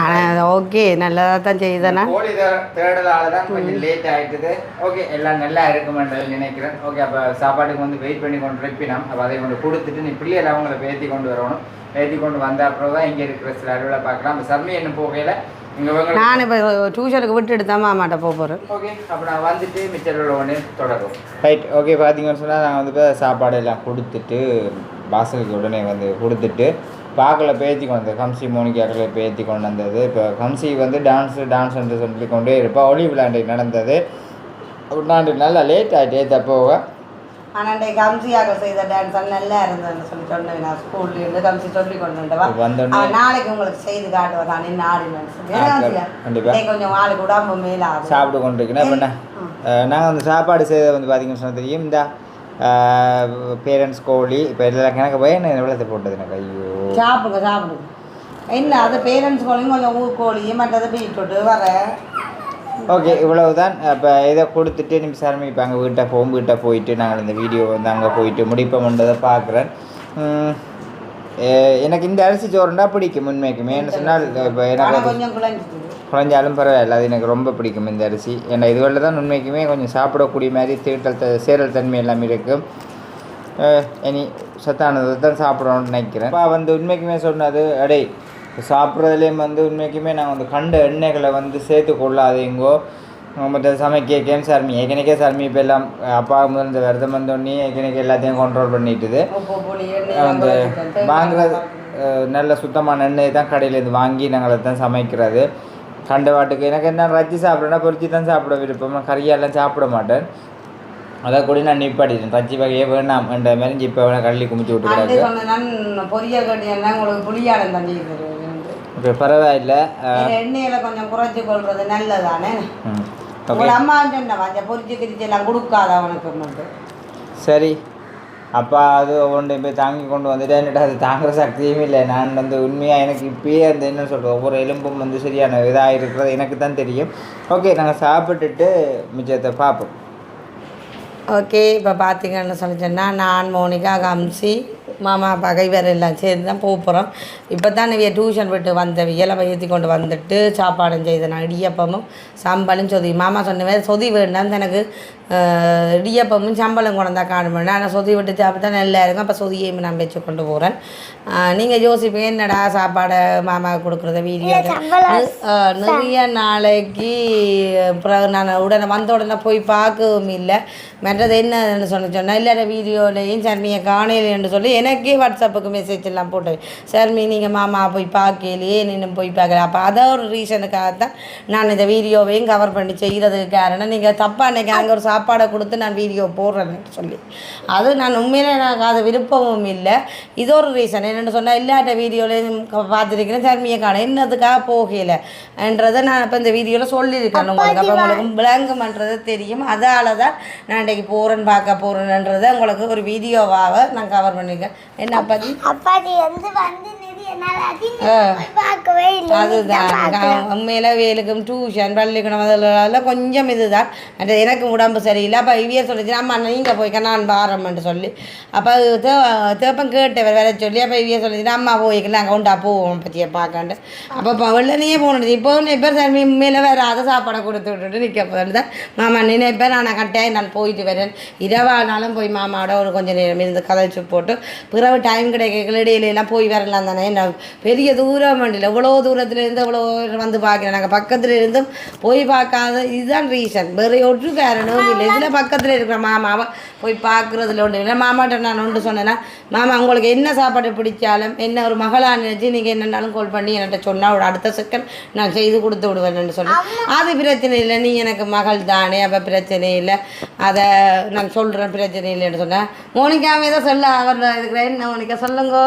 ஆனால் ஓகே நல்லதாக தான் செய்யுதுண்ணா
கோழி தேடலால தான் கொஞ்சம் லேட் ஆயிட்டுது. ஓகே எல்லாம் நல்லா இருக்குமென்றது நினைக்கிறேன். ஓகே அப்போ சாப்பாட்டுக்கு வந்து வெயிட் பண்ணி கொண்டு இருப்பினோம் அப்போ அதை கொண்டு கொடுத்துட்டு நீ பிள்ளைகளை அவங்கள பேத்தி கொண்டு வரணும். பேத்தி கொண்டு வந்த அப்புறம் தான் இங்கே இருக்கிற சில அலுவலை பார்க்கலாம். இப்போ சர்மி என்ன போகையில்
நான் இப்போ டியூஷனுக்கு விட்டுட்டு தான் மாமாட்ட போக போகிறேன்
ஓகே அப்போ நான் வந்துட்டு மிச்சரில் ஒன்று தொடரும் ரைட் ஓகே பார்த்தீங்கன்னு சொன்னால் நான் வந்து இப்போ சாப்பாடு எல்லாம் கொடுத்துட்டு வாசலுக்கு உடனே வந்து கொடுத்துட்டு பாக்கில் பேத்தி கொண்டு கம்சி மோனிக்காக்கில் பேத்தி கொண்டு வந்தது. இப்போ கம்சி வந்து டான்ஸு டான்ஸ் என்று சொல்லி கொண்டே இருப்பா. ஒளி விளையாண்டு நடந்தது. நான் நல்லா லேட் ஆகிட்டே தப்போக.
ஆனால் கம்சியாக செய்த டான்ஸ் நல்லா இருந்ததுன்னு சொல்லி சொன்னேன். நான் ஸ்கூல்ல இருந்து கம்சி சொல்லி கொண்டு அவன் நாளைக்கு உங்களுக்கு செய்து காட்டுவா. தான் நின்று ஆடினு சொல்லி ஏன்னா கம்சியா?
கண்டிப்பா.
இன்னைக்கு கொஞ்சம் ஆளுக்கு உடம்பு மேலாகும்.
சாப்பிட்டு கொண்டு இருக்கேன் இப்போ நாங்கள் வந்து சாப்பாடு செய்த வந்து பார்த்தீங்கன்னு சொன்னால் தெரியும். இந்த பேரண்ட்ஸ் கோழி. இப்போ எல்லாம் கணக்கு போய் என்ன எவ்வளோத்தை போட்டது எனக்கு ஐயோ.
சாப்பிடுங்க சாப்பிடுங்க என்ன அது பேரண்ட்ஸ் கோழியும் கொஞ்சம் ஊர் கோழி மற்றது பீட்ரூட்டு வர.
ஓகே இவ்வளவுதான். இப்போ இதை கொடுத்துட்டு நிமிஷம் இப்போ அங்கே வீட்டை போகும் வீட்டை போயிட்டு நாங்கள் இந்த வீடியோ வந்து அங்கே போயிட்டு முடிப்போம்ன்றதை பார்க்குறேன். எனக்கு இந்த அரிசி சோறுண்டா பிடிக்கும் உண்மைக்குமே. என்ன சொன்னால் இப்போ எனக்கு குறைஞ்சாலும் பரவாயில்ல அது எனக்கு ரொம்ப பிடிக்கும் இந்த அரிசி. ஏன்னா இதுகளில் தான் உண்மைக்குமே கொஞ்சம் சாப்பிடக்கூடிய மாதிரி தீட்டல் த சேரல் தன்மை எல்லாம் இருக்கும். இனி சத்தானதை தான் சாப்பிடணும்னு நினைக்கிறேன். அப்பா வந்து உண்மைக்குமே சொன்னது அடே சாப்பிட்றதுலேயும் வந்து உண்மைக்குமே நான் வந்து கண்ட எண்ணெய்களை வந்து சேர்த்து கொள்ளாதீங்கோ. மற்ற சமைக்க கேம் சார்மி ஏற்கனவே சார்மி இப்போ எல்லாம் அப்பா முதல் இந்த விரதம் வந்தோடனே ஏற்கனவே எல்லாத்தையும் கண்ட்ரோல் பண்ணிட்டுது. அந்த வாங்குறது நல்ல சுத்தமான எண்ணெய் தான் கடையிலேருந்து வாங்கி நாங்கள் அதை தான் சமைக்கிறது. கண்ட வாட்டுக்கு எனக்கு என்ன ரச்சி சாப்பிட்றேன்னா பொரிச்சு தான் சாப்பிட விருப்பம். நான் கறியெல்லாம் சாப்பிட மாட்டேன். அதை கூட நான் நிப்பாட்டிட்டேன். ரச்சி வகையே வேணாம் என்ற மாதிரி இப்போ வேணா கள்ளி குமிச்சு விட்டு
அண்டை
கிடக்கு.
சொன்னேன் பொரியல் கட்டியெல்லாம் உங்களுக்கு புளியாடம் தண்ணி
இப்போ பரவாயில்ல
எண்ணெயில கொஞ்சம் குறைச்சி கொள்றது நல்லதானே? உங்களோட அம்மா சொன்ன கொஞ்சம் பொரிச்சு கிரிச்சு எல்லாம் கொடுக்காத அவனுக்கு
சரி. அப்பா அது ஒன்று போய் தாங்கி கொண்டு வந்துட்டு என்னட்டு அது தாங்குற சக்தியும் இல்லை. நான் வந்து உண்மையாக எனக்கு இப்பயே அந்த என்ன சொல்கிறது ஒவ்வொரு எலும்பும் வந்து சரியான இதாக இருக்கிறது எனக்கு தான் தெரியும். ஓகே நாங்கள் சாப்பிட்டுட்டு மிச்சத்தை பார்ப்போம்.
ஓகே இப்போ பார்த்தீங்கன்னு சொல்லி சொன்னால் நான் மோனிகா கம்சி மாமா பகைவர் எல்லாம் சேர்ந்து தான் போக போகிறோம் இப்போ தான் நீ டியூஷன் விட்டு வந்த இலை ஏற்றி கொண்டு வந்துட்டு சாப்பாடும் செய்து நான் இடியப்பமும் சம்பளும் சொதி. மாமா சொன்ன சொதி வேண்டாம் எனக்கு இடியப்பமும் சம்பளம் கொண்டு தான் காணும். ஆனால் சொதி விட்டு சாப்பிட்டா நல்லா இருக்கும். அப்போ சொதியையும் நான் வச்சு கொண்டு போகிறேன் நீங்கள் யோசிப்பீங்க என்னடா சாப்பாடை மாமா கொடுக்குறத வீடியோ நிறைய நாளைக்கு பிறகு நான் உடனே வந்த உடனே போய் பார்க்கவும் இல்லை. மற்றது என்னன்னு சொல்லி சொன்னால் இல்லாத வீடியோலையும் சர்மியை காணையிலேன்னு சொல்லி எனக்கே வாட்ஸ்அப்புக்கு மெசேஜ் எல்லாம் போட்டு சர்மி நீங்கள் மாமா போய் பார்க்கலையே இன்னும் போய் பார்க்கல. அப்போ அதை ஒரு ரீசனுக்காக தான் நான் இந்த வீடியோவையும் கவர் பண்ணி செய்கிறதுக்கு காரணம் நீங்கள் தப்பாக அன்றைக்கி அங்கே ஒரு சாப்பாடை கொடுத்து நான் வீடியோ போடுறேன்னு சொல்லி. அது நான் உண்மையிலே எனக்கு அது விருப்பமும் இல்லை. இது ஒரு ரீசன் என்னென்னு சொன்னால் இல்லாத வீடியோலையும் பார்த்துருக்கிறேன். சர்மியை காண என்னதுக்காக போகல? என்றதை நான் இப்போ இந்த வீடியோவில் சொல்லியிருக்கேன் உங்களுக்கு. அப்போ உங்களுக்கு விளங்குமன்றது தெரியும். அதால் தான் நான் இன்றைக்கி போகிறேன்னு பார்க்க போகிறேன்றதை உங்களுக்கு ஒரு வீடியோவாக நான் கவர் பண்ணியிருக்கேன். என்ன பற்றி
அப்பாடி வந்து வந்து
அதுதான். உண்மையில வேலுக்கும் டியூஷன் பள்ளிக்கூடம் அதெல்லாம் கொஞ்சம் இதுதான். அது எனக்கு உடம்பு சரியில்லை. அப்போ இவிய சொல்லிச்சு அம்மா நீங்கள் போய்க்க நான் பாரம்ன்ட்டு சொல்லி. அப்போ தேப்பம் கேட்டவர் வேற சொல்லி அப்போ இவிய சொல்லிச்சு அம்மா போய்க்கலாம் நாங்கள் உண்டா போவோம் பற்றிய பார்க்காண்டு அப்போ இப்போ வெள்ளனையே போனது. இப்போ நினைப்பேர் சாமி உண்மையில வேற அதை சாப்பாடை கொடுத்து விட்டுட்டு நிற்க போகிறது தான். மாமா நினைப்பேன் நான் கட்டாயம் நான் போயிட்டு வரேன். இரவானாலும் போய் மாமாவோட ஒரு கொஞ்சம் நேரம் இருந்து கதைச்சு போட்டு பிறகு டைம் கிடைக்கல இடையில எல்லாம் போய் வரலாம் தானே நான் பெரிய தூரம் வண்டியில் எவ்வளோ தூரத்துல இருந்து எவ்வளோ வந்து பார்க்குறேன். நாங்கள் பக்கத்தில் இருந்தும் போய் பார்க்காத இதுதான் ரீசன் வேறு ஒரு காரணமும் இல்லை. இதில் பக்கத்தில் இருக்கிற மாமாவை போய் பார்க்குறதுல ஒன்று இல்லை. மாமாட்ட நான் ஒன்று சொன்னேன்னா மாமா உங்களுக்கு என்ன சாப்பாடு பிடிச்சாலும் என்ன ஒரு மகளாக நினச்சி நீங்கள் என்னன்னாலும் கால் பண்ணி என்கிட்ட சொன்னால் ஒரு அடுத்த செகண்ட் நான் செய்து கொடுத்து விடுவேன்னு சொல்லி. அது பிரச்சனை இல்லை. நீ எனக்கு மகள் தானே அப்போ பிரச்சனை இல்லை. அதை நான் சொல்கிறேன் பிரச்சனை இல்லைன்னு சொன்னேன் மோனிகாவே தான் சொல்ல அவர் இருக்கிறேன் என்ன மோனிகா? சொல்லுங்க.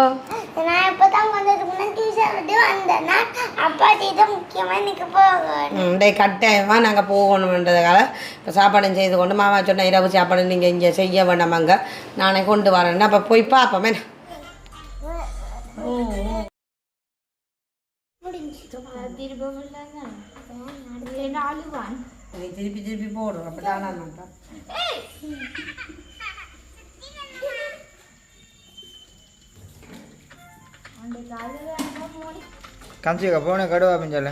நான் இப்போ தான் கொஞ்சம் முன்னாடி டியூஷன் விட்டு வந்தேன்னா அப்பாட்டி தான் முக்கியமாக எனக்கு போகணும்
டே கட்டாயமாக நாங்கள் போகணுன்றதுக்காக இப்போ சாப்பாடும் செய்து கொண்டு மாமா சொன்ன இரவு சாப்பாடு நீங்கள் இங்கே செய்ய வேண்டாமாங்க நானே கொண்டு வரேன். அப்போ போய் பார்ப்போமே திருப்பி திருப்பி போடும் அப்போ தான்
காமிச்சிக்க போன கடுவா பிஞ்சல.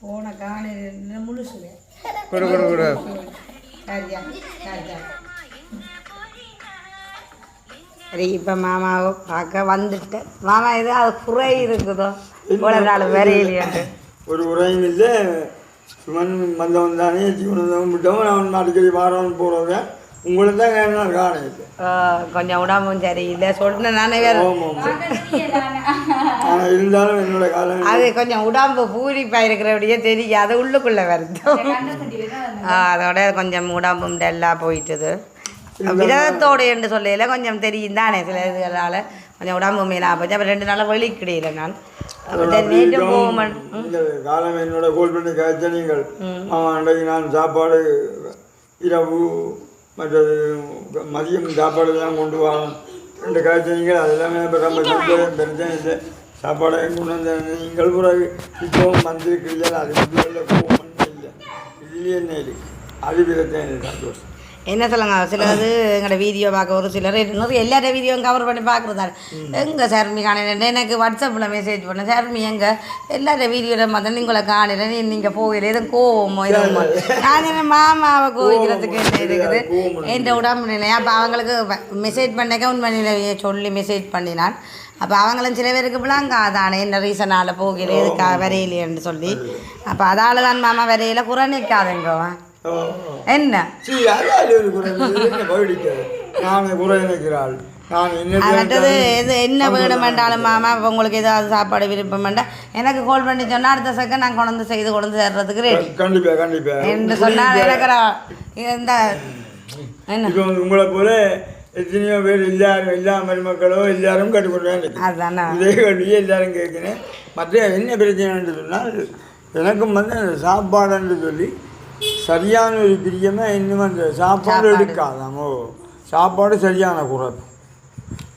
போன காலையில் முழுசுங்க
கொடு கொடு கொடு.
சரியா சரியா சரி இப்போ மாமாவை பார்க்க வந்துட்டேன் மாமா இது அது குறை இருக்குதோ? இவ்வளோ நாள் வரையிலையாண்டு
ஒரு உரையும் இல்லை. சுமன் வந்தவன் தானே ஜீவனம் விட்டவன் அவன் அடிக்கடி வாரவன் போகிறவங்க உங்களை தான் நான் காண இல்லை
கொஞ்சம் உடம்பும் சரியில்லை. சொன்னேன் நானே வேறு.
ஆனால் இருந்தாலும் என்னோட காலம்
அது கொஞ்சம் உடம்பு பூரிப்பாக இருக்கிறபடியே தெரியும் அது உள்ளுக்குள்ளே வருது. அதோட கொஞ்சம் உடம்பும் டல்லாக போயிட்டுது. விரதத்தோடு என்று சொல்லையில கொஞ்சம் தெரியும் தானே சில இதுகளால். கொஞ்சம் உடம்பு மேலாக போச்சு. அப்புறம் ரெண்டு நாளாக வெளிக்கிடையில நான்.
காலம் என்னோட கோல் பண்ணி காய்ச்ச நீங்கள் அன்றைக்கு நான் சாப்பாடு இரவு மற்றது மதியம் சாப்பாடு எல்லாம் கொண்டு வரேன் ரெண்டு காய்ச்சல் அதெல்லாமே இப்போ ரொம்ப சந்தோஷம் பிரச்சனை இல்லை. சாப்பாடை கொண்டு வந்த நீங்கள் பிறகு இப்போவும் வந்திருக்கிறீர்கள் அது முதல்ல கோவம் இல்லை இதுலேயே என்ன இருக்கு? அது பிரச்சனை இல்லை சந்தோஷம்.
என்ன சொல்லுங்க? சிலது எங்களோட வீடியோ பார்க்க ஒரு சிலர் நிறைய எல்லார வீடியோவும் கவர் பண்ணி பார்க்குறதால எங்கே சர்மி காணல எனக்கு வாட்ஸ்அப்பில் மெசேஜ் பண்ண சர்மி எங்கே? எல்லார வீடியோவில் பார்த்தா நீங்களை காணல நீ நீங்கள் போகல எதுவும் கோவமோ எதுவும். நான் என்ன மாமாவை கோவிக்கிறதுக்கு என்ன இருக்குது? என் உடம்பு நிலை. அப்போ அவங்களுக்கு மெசேஜ் பண்ண கவுன் பண்ணி சொல்லி மெசேஜ் பண்ணினான். அப்போ அவங்களும் சில பேருக்கு பிளாங்க அதானே என்ன ரீசனால் போகல எதுக்காக வரையிலேன்னு சொல்லி. அப்போ அதால தான் மாமா வரையில குறை நிற்காதுங்க என்ன?
என்ன என்ன
என்ன வேணும் வேண்டாலும் மாமா உங்களுக்கு ஏதாவது சாப்பாடு விருப்பம் வேண்டாம் எனக்கு கால் பண்ணி சொன்னால் அடுத்த செகண்ட் நான் கொண்டு செய்து கொண்டு வந்து தர்றதுக்கு ரெடி
கண்டிப்பா கண்டிப்பா.
என்று சொன்னால் எனக்கு இந்த என்ன?
உங்களை போல எத்தனையோ பேர் எல்லாரும் எல்லா மருமக்களோ எல்லாரும் கட்டுக்கொண்டு
அதுதானே
இதே கேள்வியே எல்லாரும் கேட்கிறேன். மற்ற என்ன பிரச்சனைன்னு சொன்னால் எனக்கும் வந்து அந்த சாப்பாடுன்னு சொல்லி சரியான ஒரு பிரியமாக இன்னும் அந்த சாப்பாடு எடுக்காதாமோ சாப்பாடு சரியான குறைப்பு.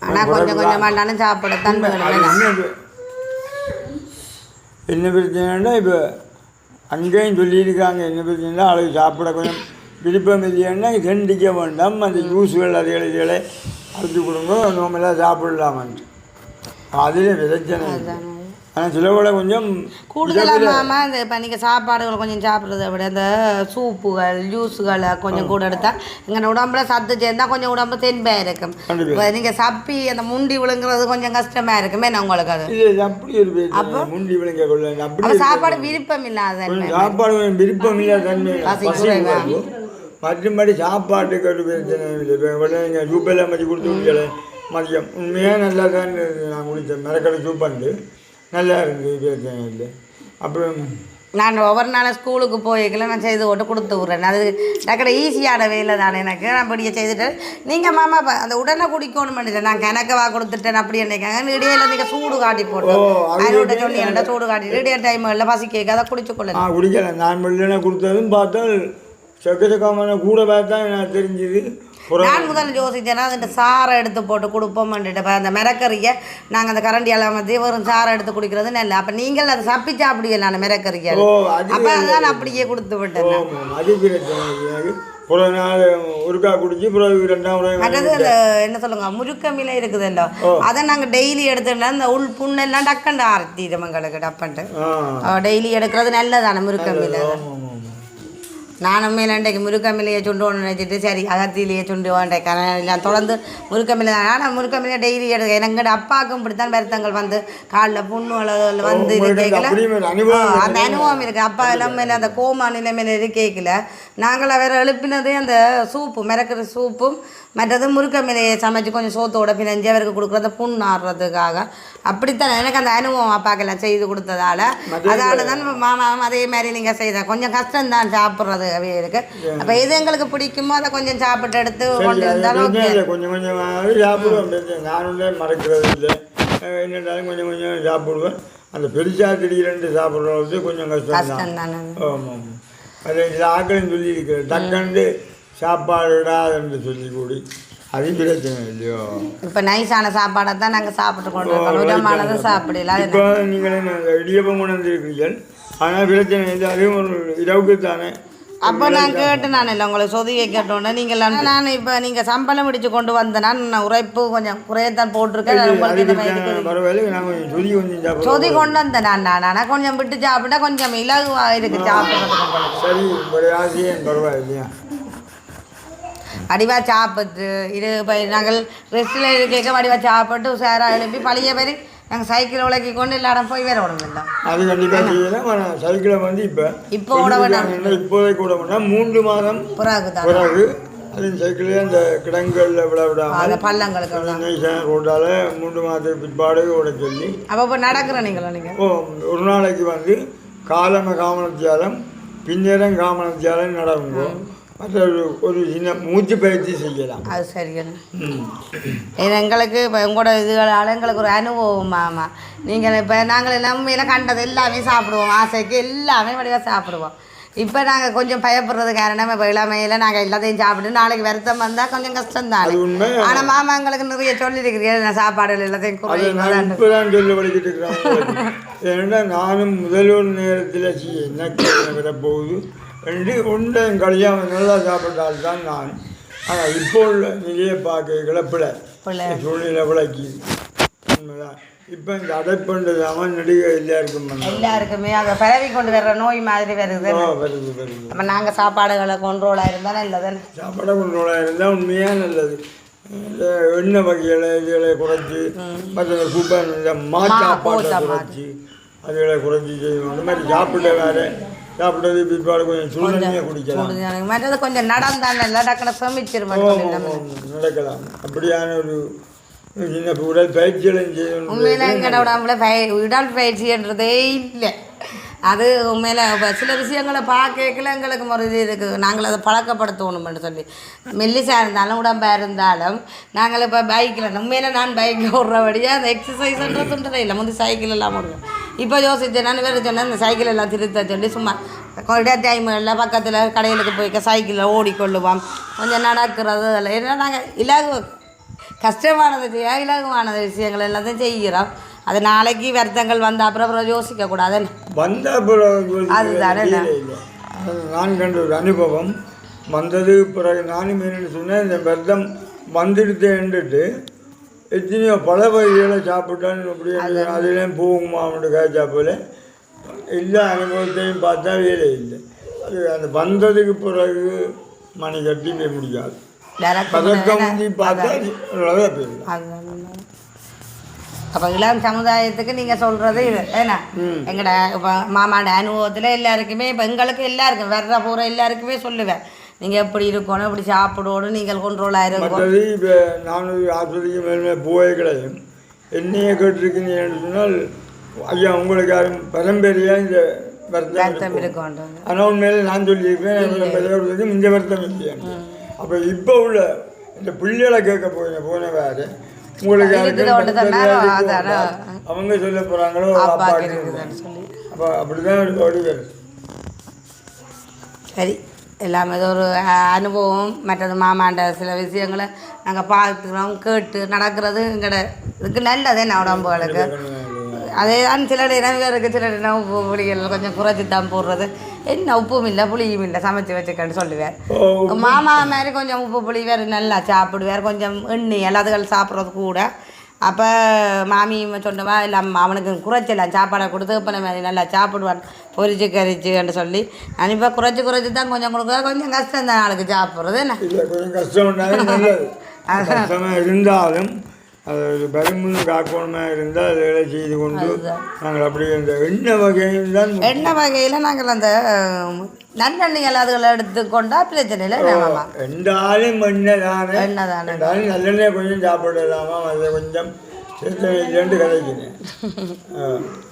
ஆனால் கொஞ்சம் என்ன?
பிரச்சனைன்னா இப்போ அங்கேயும் சொல்லியிருக்காங்க என்ன பிரச்சனைனா அவளுக்கு சாப்பிட கொஞ்சம் விருப்பம் இல்லைன்னா கண்டிக்க வேண்டாம். அந்த ஜூஸுகள் அதுகளை இதுகளை அரைச்சி கொடுங்க. நோமெல்லாம் சாப்பிடலாமன்ட்டு. அதில் பிரச்சனை ஆனால் சில விட கொஞ்சம்
கூடுதலாக மாமா இந்த இப்போ நீங்கள் சாப்பாடுகள் கொஞ்சம் சாப்பிட்றத விட இந்த சூப்புகள் ஜூஸுகளை கொஞ்சம் கூட எடுத்தால் எங்கள் உடம்புல சத்து சேர்ந்தா கொஞ்சம் உடம்பு தென்பாக இருக்கும். நீங்கள் சப்பி அந்த முண்டி விழுங்குறது கொஞ்சம் கஷ்டமாக இருக்குமே நான் உங்களுக்கு அது?
அப்படி ஒரு பிரச்சனை முண்டி விளங்க கொள்ள அப்படி
அப்போ சாப்பாடு விருப்பம் இல்லாத
சாப்பாடு விருப்பம் இல்லை தன்மை.
பசி
பசி
குறைவா?
உணர்வு. மற்றபடி சாப்பாட்டுக்கு ஒரு பிரச்சனை இல்லை. நீங்கள் சூப்பெல்லாம் மதி கொடுத்து குடிக்கல மதியம். உண்மையாக நல்லா தான் நான் குடித்தேன் மரக்கடை சூப்பண்டு நல்லா இருந்தது இல்லை. அப்புறம்
நான் ஒவ்வொரு நாளும் ஸ்கூலுக்கு போய்க்கல நான் செய்து போட்டு கொடுத்து விட்றேன். அது டக்கட ஈஸியான வேலை தானே எனக்கு. நான் படிய செய்துட்டு நீங்கள் மாமா அந்த உடனே குடிக்கணும் பண்ணிட்டேன் நான் கணக்கவா கொடுத்துட்டேன் அப்படி நினைக்காங்க இடையில நீங்கள் சூடு காட்டி போட்டோம் அதோட சொல்லி என்ன சூடு காட்டி இடையே டைம்களில் பசி கேட்க அதை குடிச்சு கொள்ள
நான் குடிக்கல நான் வெள்ளனை கொடுத்ததும் பார்த்தால் செக்கச்சக்காமான கூட பார்த்தா எனக்கு தெரிஞ்சுது.
நான் முதல்ல யோசிச்சேன்னா அந்த சாரை எடுத்து போட்டு கொடுப்போம்ன்ட்டு அந்த மிரக்கறியை நாங்கள் அந்த கரண்டியால் மத்தி வெறும் சாரை எடுத்து குடிக்கிறது நல்ல அப்போ நீங்கள் அதை சப்பி சாப்பிடுவீங்க நான் மிரக்கறியை. அப்போ அதான் அப்படியே கொடுத்து விட்டேன்
புற நாள் ஒருக்கா குடிச்சு பிறகு ரெண்டாம்
அந்த என்ன சொல்லுங்க முருக்கமில இருக்குதுல்ல. அதை நாங்கள் டெய்லி எடுத்துட்டா இந்த உள் புண்ணெல்லாம் டக்கண்டு ஆரத்திடும் எங்களுக்கு டப்பன்ட்டு. டெய்லி எடுக்கிறது நல்லதானே முருக்கமில நானும் மேலே இன்றைக்கு முருக்கமிலையை சுண்டு ஒன்று நினச்சிட்டு சரி அகத்திலேயே சுண்டு வேண்டேன் நான் தொடர்ந்து முருக்கமில்லை ஆனால் முருக்கமில்லை டெய்லி எடுக்க எங்கட அப்பாவுக்கும் இப்படித்தான் வருத்தங்கள் வந்து. காலில் புண்ணு அளவில் வந்து
ஒரு அனுபவம்
அந்த அனுபவம் இருக்குது அப்பா எல்லாம் மேலே அந்த கோமா நிலைமையில இருக்கேக்கல நாங்கள் வேற எழுப்பினதே அந்த சூப்பு மிரக்கிற சூப்பும் மற்றது முருக்கமிலையை சமைச்சு கொஞ்சம் சோத்தோட பிணைஞ்சு அவருக்கு கொடுக்குறத புண்ணு ஆடுறதுக்காக அப்படித்தான். எனக்கு அந்த அனுபவம் அப்பாக்கெல்லாம் செய்து கொடுத்ததால அதால தான் மாமாவும் அதே மாதிரி நீங்கள் செய்த கொஞ்சம் கஷ்டம்தான் சாப்பிட்றது இருக்கு அப்போ எது எங்களுக்கு பிடிக்குமோ அதை கொஞ்சம் சாப்பிட்டு எடுத்து கொண்டு இருந்தாலும்.
கொஞ்சம் பிரச்சனை நானும் மறக்கிறது இல்லை. அஹ் என்னட்டாலும் கொஞ்சம் கொஞ்சம் சாப்பிடுவேன். அந்த பெருசா திடீரென்று சாப்பிட்றது கொஞ்சம் கஷ்டம் தான்
கஷ்டம் தானே
ஆமாம். அது இந்த ஆக்களும் சொல்லியிருக்கிறேன் டக்குண்டு சாப்பாடு விடாதுன்னு சொல்லி கூடி அது பிரச்சனை இல்லையோ?
இப்போ நைஸான சாப்பாடை தான் நாங்கள் சாப்பிட்டு கொண்டு இருக்கோம். விதமானதும் சாப்பிடல அது
இப்போ நீங்கள் இடியப்பம் கொண்டு வந்திருக்கிறீர்கள். ஆனால் பிரச்சனை இல்லை அதுவும் ஒரு இரவுக்கு தானே
அப்போ நான் கேட்டு நான் இல்லை உங்களை சொதியை கேட்டோன்னே நீங்கள் நான் இப்போ நீங்கள் சம்பளம் பிடிச்சு கொண்டு வந்தேன்னா நான் உரைப்பு கொஞ்சம் குறையத்தான் போட்டிருக்கேன்.
நான் கொஞ்சம்
சொதி கொண்டு வந்தேன் நான் நான் ஆனால் கொஞ்சம் விட்டு சாப்பிட்டா கொஞ்சம் இலகுவா இருக்கு சாப்பிட்றதுக்கு
சரி ஒரு ஆசையே பரவாயில்லையா?
வடிவா சாப்பிட்டு இது நாங்கள் ரெஸ்ட்டில் இருக்க வடிவா சாப்பிட்டு உஷாராக எழுப்பி பழைய பேர் நாங்கள் சைக்கிள் உலக்கி கொண்டு எல்லாரும் போய் வேற உடம்பு இல்லை
அது கண்டிப்பாக செய்யலாம் சைக்கிளை வந்து இப்போ
இப்போ விட வேண்டாம்.
இப்போதைக்கு கூட வேண்டாம். மூன்று மாதம்
புறாக்கு தான்.
பிறகு அது சைக்கிளே அந்த கிடங்குகளில் விட விடாமல்
அந்த பள்ளங்களுக்கு
ரோட்டால் மூன்று மாதத்துக்கு பிற்பாடு விட சொல்லி
அப்போ இப்போ நடக்கிற நீங்களா நீங்கள்
ஓ ஒரு நாளைக்கு வந்து காலம காமனத்தியாலம் பின்னரம் காமனத்தியாலம் நடவுங்கோ ஒரு சின்ன மூச்சு பயிற்சி செய்யலாம்.
அது சரியான. இது எங்களுக்கு இப்போ உங்களோட இதுகளால் எங்களுக்கு ஒரு அனுபவம் மாமா. நீங்கள் இப்போ நாங்கள் நம்ம கண்டது எல்லாமே சாப்பிடுவோம். ஆசைக்கு எல்லாமே வடிவாக சாப்பிடுவோம். இப்போ நாங்கள் கொஞ்சம் பயப்படுறது காரணம் இப்போ இளமையில் நாங்கள் எல்லாத்தையும் சாப்பிட்டு நாளைக்கு வருத்தம் வந்தால் கொஞ்சம் கஷ்டம் தான். ஆனால் மாமா எங்களுக்கு நிறைய சொல்லியிருக்கிறீங்க. நான் சாப்பாடுகள் எல்லாத்தையும்
அதை
குறையும்
நான் இப்போ தான். சொல்ல வலிக்கிட்டு இருக்கிறேன் ஏன்னா நானும் முதலொரு நேரத்தில் எனக்கு வரப்போகுது ரெண்டு ஒன்றையும் கழியாமல் நல்லா சாப்பிட்டால் தான் நான். ஆனால் இப்போ உள்ள நிலையை பார்க்க கிளப்பில்
பிள்ளை.
சூழ்நிலை விளக்கிது உண்மைதான். இப்போ இந்த அடைப்புன்றது அவன் நடிகை எல்லாருக்கும்.
எல்லாருக்குமே அதை பரவி கொண்டு வர்ற நோய் மாதிரி வருது.
வருது வருது.
அப்போ நாங்கள் சாப்பாடுகளை கொண்ட்ரோலாக இருந்தால் நல்லது.
சாப்பாடை கொண்டோட இருந்தால் உண்மையாக நல்லது. இந்த எண்ணெய் வகைகளை இதுகளை குறைச்சி மற்ற குப்பை இந்த மாச்சாப்பாட்டை
பூசா
குறைச்சி அதுகளை குறைச்சி செய்யணும். இந்த மாதிரி சாப்பிட வேறு சாப்பிட்டது பிற்பாடு கொஞ்சம் சுடுதண்ணியை குடிக்கலாம்.
மற்றது கொஞ்சம் நடந்தால் நல்லா டக்குனு
நடக்கலாம். அப்படியான ஒரு சின்ன உடல் பயிற்சிகளும் செய்யணும்.
உண்மையில எங்கட உடம்புல பய உடல் பயிற்சின்றதே இல்லை. அது உண்மையில இப்ப சில விஷயங்களை பார்க்கல எங்களுக்கு ஒரு இது இருக்குது. நாங்கள் அதை பழக்கப்படுத்தணும்னு சொல்லி. மெல்லிசாக இருந்தாலும் உடம்பாக இருந்தாலும் நாங்கள் இப்போ பைக்கில் உண்மையில நான் பைக்கில் ஓடுறபடியாக அந்த எக்ஸசைஸ்ன்றதுன்றதே இல்லை. முந்தி சைக்கிள் எல்லாம் ஓடுவேன் இப்போ யோசிச்சேன் நான் வேறு சொன்னேன் இந்த சைக்கிள் எல்லாம் திருத்த சொல்லி சும்மா கொண்டே டைமில் பக்கத்தில் கடைகளுக்கு போய் சைக்கிளில் ஓடிக்கொள்ளுவோம் கொஞ்சம் நடக்கிறது அதெல்லாம். ஏன்னா நாங்கள் இலகு கஷ்டமானது செய்ய இலகுவானது விஷயங்கள் எல்லாத்தையும் செய்கிறோம். அது நாளைக்கு வருத்தங்கள் வந்த அப்புறம் அப்புறம் யோசிக்கக்கூடாது
வந்த பிறகு
அதுதானே
நான் கண்ட ஒரு அனுபவம். வந்தது பிறகு நானும் என்னன்னு சொன்னேன் இந்த விரதம் வந்துடுத்தேன்ட்டு எத்தனையோ பல வகைகளை சாப்பிட்டான்னு அப்படி அதிலையும் போகுமான்னு காய்ச்சா போல எல்லா அனுபவத்தையும் பார்த்தா வேலை இல்லை. அது அந்த வந்ததுக்கு பிறகு மணி கட்டி போய் முடியாது பதக்கம் பார்த்தா போயிடலாம்
அப்போ இளம் சமுதாயத்துக்கு நீங்கள் சொல்கிறது இது. ஏன்னா எங்கட இப்போ மாமாண்ட அனுபவத்தில் எல்லாருக்குமே இப்போ எங்களுக்கு எல்லாருக்கும் வர்ற போகிற எல்லாருக்குமே சொல்லுவேன். நீங்கள் எப்படி இருக்கணும் எப்படி சாப்பிடணும் நீங்கள் கொண்ட்ரோலாக இருக்கும்
மற்றது இப்போ நானூறு ஆஸ்பத்திரிக்கு மேலே போய்களையும் என்னையே கேட்டிருக்கீங்கன்னு சொன்னால் ஐயா உங்களுக்கு யாரும் பரம்பரையாக இந்த வருத்தம் இருக்கும். ஆனால் உண்மையில நான் சொல்லியிருப்பேன் இந்த வருத்தம் இல்லையா. அப்போ இப்போ உள்ள இந்த பிள்ளைகளை கேட்க போயின போன வேறு உங்களுக்கு. அவங்க சொல்ல போகிறாங்களோ அப்போ அப்படி தான் ஒரு வடிவேல்
சரி. எல்லாமே ஒரு அனுபவம் மற்றது மாமாண்ட சில விஷயங்களை நாங்கள் பார்க்குறோம் கேட்டு நடக்கிறது எங்கட இதுக்கு நல்லது என்ன உடம்புகளுக்கு அதே தான் சில இருக்குது சில நேரம் உப்பு புளிகள் கொஞ்சம் குறைச்சி தான் போடுறது. என்ன உப்பும் இல்லை புளியும் இல்லை சமைச்சு வச்சுக்கன்னு சொல்லுவேன் மாமா மாதிரி கொஞ்சம் உப்பு புளி வேறு நல்லா சாப்பிடுவார் கொஞ்சம் எண்ணெய் எல்லாத்துகள் சாப்பிட்றது கூட. அப்போ மாமி சொன்னவா இல்லை அவனுக்கு குறைச்சலாம் சாப்பாடை கொடுத்து இப்போ மாதிரி நல்லா சாப்பிடுவான். பொரிச்சு கரிச்சுன்னு சொல்லி நான் இப்போ குறைச்சி குறைச்சி தான் கொஞ்சம் கொடுக்க கொஞ்சம் கஷ்டம் தான் நாளுக்கு சாப்பிட்றது என்ன?
கொஞ்சம் கஷ்டம் இருந்தாலும் அது பருமுன்னு காக்கணுமாக இருந்தால் அதை செய்து கொண்டு நாங்கள் அப்படி இந்த எண்ணெய் வகையும் தான்
எண்ணெய் வகையில் நாங்கள் அந்த அஹ், நல்லெண்ணெய் எல்லாத்துகளை எடுத்துக்கொண்டா பிரச்சனை இல்லை
ரெண்டாலும் எண்ணெய் தானே
எண்ணெய் தானே
ரெண்டாலும் நல்லெண்ணெய் கொஞ்சம் சாப்பிடலாமா? அதை கொஞ்சம் சேர்த்து இல்லைன்ட்டு ஆ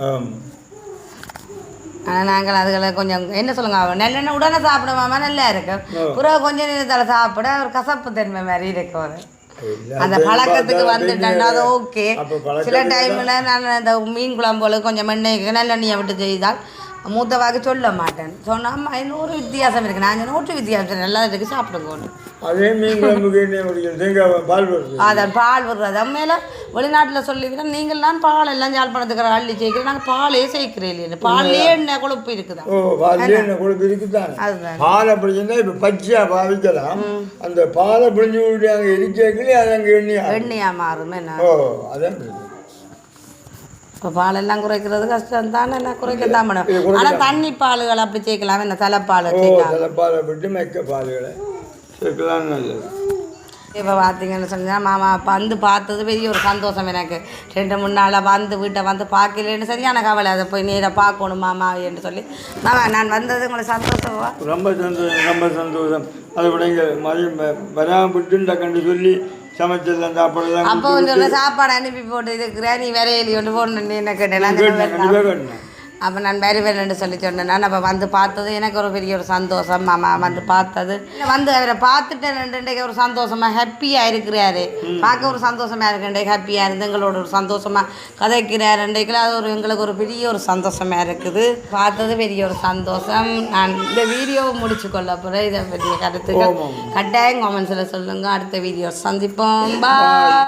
ஆமாம்
ஆனால் நாங்கள் அதுகளை கொஞ்சம் என்ன சொல்லுங்க நல்லெண்ணெய் உடனே சாப்பிடுவாமா நல்லா இருக்கும். பிறகு கொஞ்சம் நேரத்தில் சாப்பிட ஒரு கசப்பு தன்மை மாதிரி இருக்கும் அது. அந்த பழக்கத்துக்கு வந்துட்டேன்னா அது ஓகே சில டைமில் நான் இந்த மீன் குழம்புல கொஞ்சம் எண்ணெய் நல்லெண்ணெயை விட்டு செய்தால் மூத்தவாக்கு சொல்ல மாட்டேன். சொன்னா அம்மா இன்னொரு வித்தியாசம் இருக்குது நான் ஒரு வித்தியாசம் நல்லா இருக்கு சாப்பிடுங்க
அதே பால் வருது
அதன் பால் விடுறது. உண்மையில வெளிநாட்டில் சொல்லிவிட்டேன் நீங்கள் தான் பால் எல்லாம் யாழ்ப்பாணத்துக்கு அள்ளி சேர்க்கிறேன் நாங்கள் பாலே சேர்க்கிறேன் இல்லைன்னு பால்லேயே எண்ணெய் கொழுப்பு இருக்குதா?
ஓ பால்லே எண்ணெய் கொழுப்பு இருக்குதானே?
அதுதான்.
பாலை பிடிச்சிருந்தா இப்போ பச்சையாக பாவிக்கலாம். அந்த பாலை பிடிஞ்சி விட்டு அங்கே இருக்கே அது அங்கே எண்ணெய்?
எண்ணெயாக மாறும். என்ன?
ஓ அதான்.
இப்போ பாலெல்லாம் குறைக்கிறது கஷ்டம் தானே என்ன குறைக்க தான்
குறைக்கலாம்.
ஆனால் தண்ணி பால்கள் அப்படி சேர்க்கலாம். என்ன தலைப்பால்
ஓ
சேர்க்கலாம்.
சில பாலை விட்டு மெக்க பால்களை சேர்க்கலாம் நல்லது.
இப்போ பார்த்தீங்கன்னு சொன்னால் மாமா வந்து பார்த்தது பெரிய ஒரு சந்தோஷம் எனக்கு. ரெண்டு மூணு நாளாக வந்து வீட்டை வந்து பார்க்கலன்னு சரியான கவலை. அதை போய் நேராக பார்க்கணும் மாமா என்று சொல்லி. மாமா நான் வந்தது உங்களுக்கு சந்தோஷமா?
ரொம்ப சந்தோஷம் ரொம்ப சந்தோஷம். அதை விட இங்கே மதியம் வராமல் விட்டுண்டா கண்டு சொல்லி சமைச்சதெல்லாம் சாப்பாடெல்லாம்
அப்போ வந்து சாப்பாடு அனுப்பி போட்டு இருக்கிறேன் நீ வேற எழுதி கொண்டு போகணும் என்ன
கேட்டேன்.
அப்போ நான் வேறு வேறுன்னு சொல்லி சொன்னேன் நான் அப்போ வந்து பார்த்தது எனக்கு ஒரு பெரிய ஒரு சந்தோஷம். மாமா வந்து பார்த்தது. வந்து அவரை பார்த்துட்டு ரெண்டு ஒரு சந்தோஷமாக ஹாப்பியாக இருக்கிறாரு. பார்க்க ஒரு சந்தோஷமாக இருக்கு ஹாப்பியாக இருந்து எங்களோட ஒரு சந்தோஷமாக கதைக்கிறார் ரெண்டைக்குள்ள அது ஒரு எங்களுக்கு ஒரு பெரிய ஒரு சந்தோஷமாக இருக்குது. பார்த்தது பெரிய ஒரு சந்தோஷம். நான் இந்த வீடியோவை முடிச்சு கொள்ள போகிறேன் இதை பற்றிய கருத்துக்கள் கட்டாயம் காமெண்ட்ஸில் சொல்லுங்கள் அடுத்த வீடியோ சந்திப்போம். பா